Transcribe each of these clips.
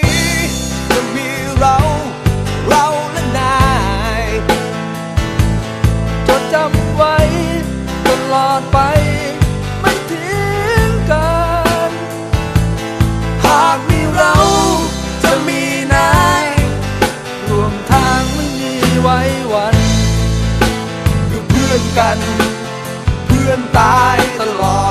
้ ไว้วันคือเพื่อนกัน เพื่อนตายตลอด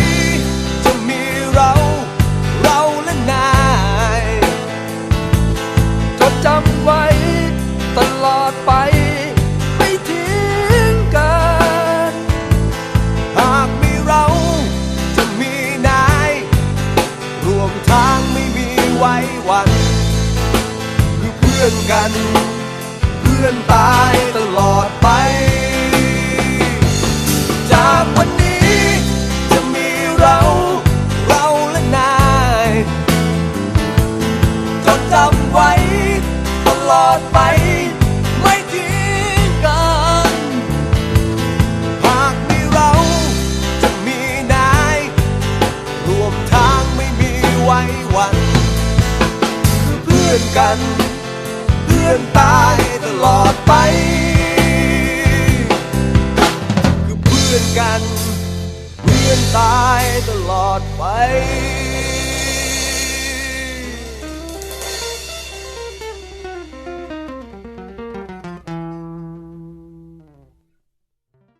กัน เพื่อนตายตลอดไป จากวันนี้จะมีเราเราและนายจดจำไว้ตลอดไป ไม่ทิ้งกัน หากมีเราจะมีนายรวมทางไม่มีไว้วัน คือเพื่อนกัน เพื่อนตายตลอดไป คือเพื่อนกัน เพื่อนตายตลอดไป